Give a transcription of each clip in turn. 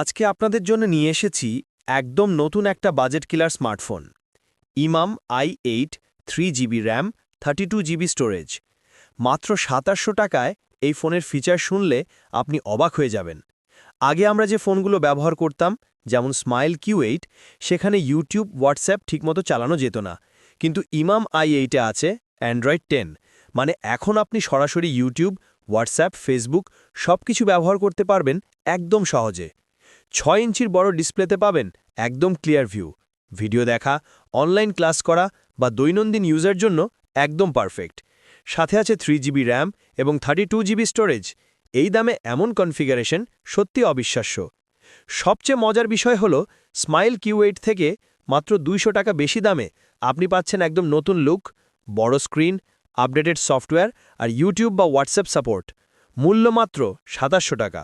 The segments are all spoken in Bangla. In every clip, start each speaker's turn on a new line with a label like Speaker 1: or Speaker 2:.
Speaker 1: আজকে আপনাদের জন্য নিয়ে এসেছি একদম নতুন একটা budget killer smartphone. Imam I eight three GB RAM, thirty two GB storage. মাত্র সাতাশশো টাকায় এই ফোনের ফিচার শুনলে আপনি অবাক হয়ে যাবেন। আগে আমরা যে ফোনগুলো ব্যবহার করতাম, যেমন স্মাইল কিউ এইট, সেখানে ইউটিউব, হোয়াটসঅ্যাপ ঠিকমতো চালানো যেত না। কিন্তু ইমাম আই এইটে আছে অ্যান্ড্রয়েড টেন। মানে এখন আপনি সরাসরি ইউটিউব, হোয়াটসঅ্যাপ, ফেসবুক সব কিছু ব্যবহার করতে পারবেন একদম সহজে। ছয় ইঞ্চির বড় ডিসপ্লেতে পাবেন একদম ক্লিয়ার ভিউ। ভিডিও দেখা, অনলাইন ক্লাস করা বা দৈনন্দিন ইউজার জন্য একদম পারফেক্ট। সাথে আছে থ্রি জিবি র্যাম এবং থার্টি টু জিবি স্টোরেজ এই দামে এমন কনফিগারেশন সত্যি অবিশ্বাস্য। সবচেয়ে মজার বিষয় হল স্মাইল কিউ এইট থেকে মাত্র দুইশো টাকা বেশি দামে আপনি পাচ্ছেন একদম নতুন লুক বড় স্ক্রিন আপডেটেড সফটওয়্যার আর ইউটিউব বা হোয়াটসঅ্যাপ সাপোর্ট মূল্য মাত্র সাতাশশো টাকা।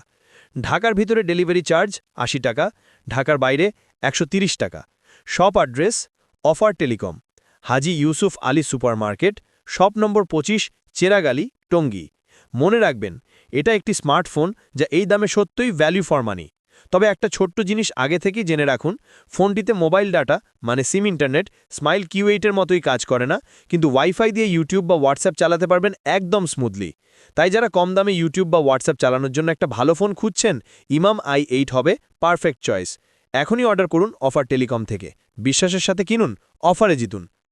Speaker 1: ঢাকার ভিতরে ডেলিভারি চার্জ আশি টাকা, ঢাকার বাইরে একশো টাকা। Shop address, offer telecom, Haji Yusuf Ali supermarket, shop number পঁচিশ, চেরাগালি, টঙ্গী। মনে রাখবেন, এটা একটি স্মার্টফোন যা এই দামে সত্যই ভ্যালু ফর মানি তবে একটা ছোট্ট জিনিস আগে থেকেই জেনে রাখুন, ফোনটিতে মোবাইল ডাটা মানে সিম ইন্টারনেট, স্মাইল কিউ এইটের মতোই কাজ করে না, কিন্তু ওয়াইফাই দিয়ে ইউটিউব বা হোয়াটসঅ্যাপ চালাতে পারবেন একদম স্মুথলি। তাই যারা কম দামে ইউটিউব বা হোয়াটসঅ্যাপ চালানোর জন্য একটা ভালো ফোন খুঁজছেন, ইমাম আই এইট হবে পারফেক্ট চয়েস। এখনই অর্ডার করুন অফার টেলিকম থেকে। বিশ্বাসের সাথে কিনুন, অফারে জিতুন।